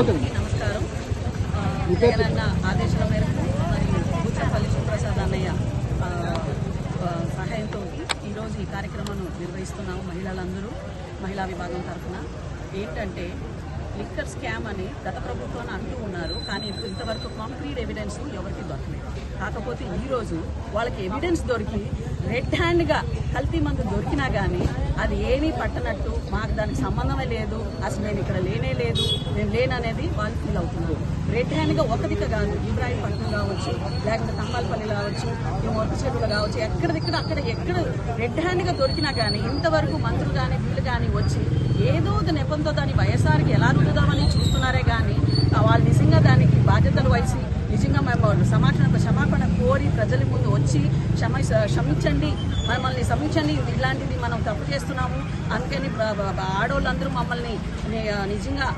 అందరికీ నమస్కారం. జగనన్న ఆదేశాల మేరకు మరియు బుచ్చపల్లి సుప్రసాద్ అన్నయ్య సహాయంతో ఈరోజు ఈ కార్యక్రమాన్ని నిర్వహిస్తున్నాము మహిళలందరూ మహిళా విభాగం తరఫున. ఏంటంటే లిక్కర్ స్కామ్ అని గత ప్రభుత్వాన్ని అంటూ ఉన్నారు కానీ ఇంతవరకు కాంక్రీట్ ఎవిడెన్స్ ఎవరికి దొరకలేదు. కాకపోతే ఈరోజు వాళ్ళకి ఎవిడెన్స్ దొరికి రెడ్ హ్యాండ్గా కల్తీ మందు దొరికినా కానీ అది ఏమీ పట్టనట్టు మాకు దానికి సంబంధమే లేదు అసలు నేను ఇక్కడ లేనే లేదు నేను లేననేది వాళ్ళు ఫీల్ అవుతున్నారు. రెడ్ హ్యాండ్గా ఒక దిక్క కాదు ఇబ్రాహీంపట్నం కావచ్చు లేకపోతే తంబాలపల్లి కావచ్చు ఈ మొదటి చెరువులు కావచ్చు ఎక్కడిదిక్కడ అక్కడ ఎక్కడ రెడ్ హ్యాండ్గా దొరికినా కానీ ఇంతవరకు మంత్రులు కానీ వీళ్ళు కానీ వచ్చి ఏదో ఒక నెపంతో దాని వైఎస్ఆర్కి ఎలా రుద్దుదామని చూస్తున్నారే కానీ ఆ వాళ్ళు నిజంగా దానికి బాధ్యతలు వహించి నిజంగా మేము సమాచారం క్షమాపణ కోరి ప్రజల ముందు వచ్చి క్షమ క్షమించండి మమ్మల్ని క్షమించండి. ఇలాంటిది మనం తప్పు చేస్తున్నాము. అందుకని ఆడవాళ్ళందరూ మమ్మల్ని నిజంగా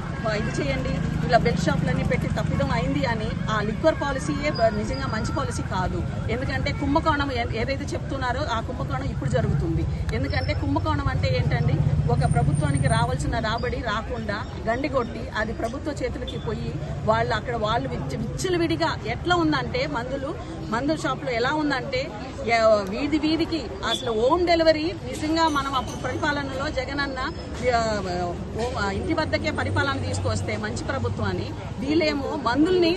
ఇది చేయండి. ఇలా బెడ్ షాప్లన్నీ పెట్టి తప్పిదం అయింది అని ఆ లిక్వర్ పాలసీయే నిజంగా మంచి పాలసీ కాదు. ఎందుకంటే కుంభకోణం ఏదైతే చెప్తున్నారో ఆ కుంభకోణం ఇప్పుడు జరుగుతుంది. ఎందుకంటే కుంభకోణం అంటే ఏంటండి? ఒక ప్రభుత్వానికి రావాల్సిన రాబడి రాకుండా గండి కొట్టి అది ప్రభుత్వ చేతులకి పోయి వాళ్ళు అక్కడ వాళ్ళు విచ్చలవిడిగా ఎట్లా ఉందంటే మందులు మందుల షాప్లో ఎలా ఉందంటే వీధి వీధికి అసలు హోమ్ డెలివరీ నిజంగా మనం అప్పుడు పరిపాలనలో జగనన్న ఓ- ఇంటి వద్దకే పరిపాలన తీసుకొస్తే మంచి ప్రభుత్వం ప్రభుత్వాన్ని వీళ్ళేమో మందుల్ని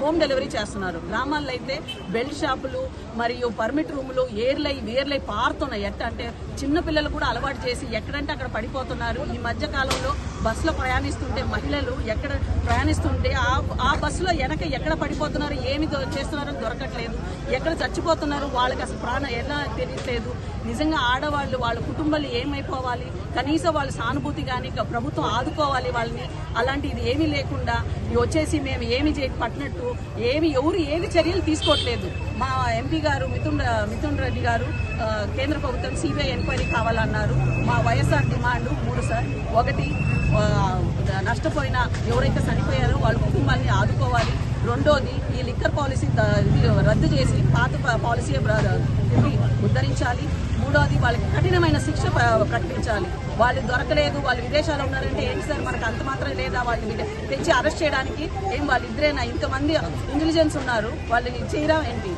హోమ్ డెలివరీ చేస్తున్నారు. గ్రామాల్లో అయితే బెల్ట్ షాపులు మరియు పర్మిట్ రూములు ఏర్లై వేర్లై పారుతున్నాయి. ఎట్ట అంటే చిన్న పిల్లలు కూడా అలవాటు చేసి ఎక్కడంటే అక్కడ పడిపోతున్నారు. ఈ మధ్య కాలంలో బస్సులో ప్రయాణిస్తుంటే మహిళలు ఎక్కడ ప్రయాణిస్తుంటే ఆ ఆ బస్సులో వెనక ఎక్కడ పడిపోతున్నారు ఏమి చేస్తున్నారో దొరకట్లేదు. ఎక్కడ చచ్చిపోతున్నారు వాళ్ళకి అసలు ప్రాణం ఎలా తెలియట్లేదు. నిజంగా ఆడవాళ్ళు వాళ్ళ కుటుంబాలు ఏమైపోవాలి? కనీసం వాళ్ళ సానుభూతి కానీ ప్రభుత్వం ఆదుకోవాలి వాళ్ళని. అలాంటిది ఏమీ లేకుండా వచ్చేసి మేము ఏమి చే పట్టినట్టు ఏమి ఎవరు ఏమి చర్యలు తీసుకోవట్లేదు. మా ఎంపీ గారు మిథున్ మిథున్ రెడ్డి గారు కేంద్ర ప్రభుత్వం సిబిఐ ఎంక్వైరీ కావాలన్నారు. మా వైఎస్ఆర్ డిమాండ్ మూడు సార్. ఒకటి నష్టపోయిన ఎవరైతే చనిపోయారో వాళ్ళ కుటుంబాన్ని ఆదుకోవాలి. రెండోది ఈ లిక్కర్ పాలసీ రద్దు చేసి పాత పాలసీ తిరిగి ఉద్ధరించాలి. మూడోది వాళ్ళకి కఠినమైన శిక్ష ప్రకటించాలి వాళ్ళు దొరకలేదు వాళ్ళు విదేశాల్లో ఉన్నారంటే ఏంటి సార్? మనకు అంత మాత్రం లేదా? వాళ్ళని తెచ్చి అరెస్ట్ చేయడానికి ఏం? వాళ్ళు ఇద్దరేనా ఇంతమంది ఇంటెలిజెన్స్ ఉన్నారు. వాళ్ళని చేయడం ఏంటి?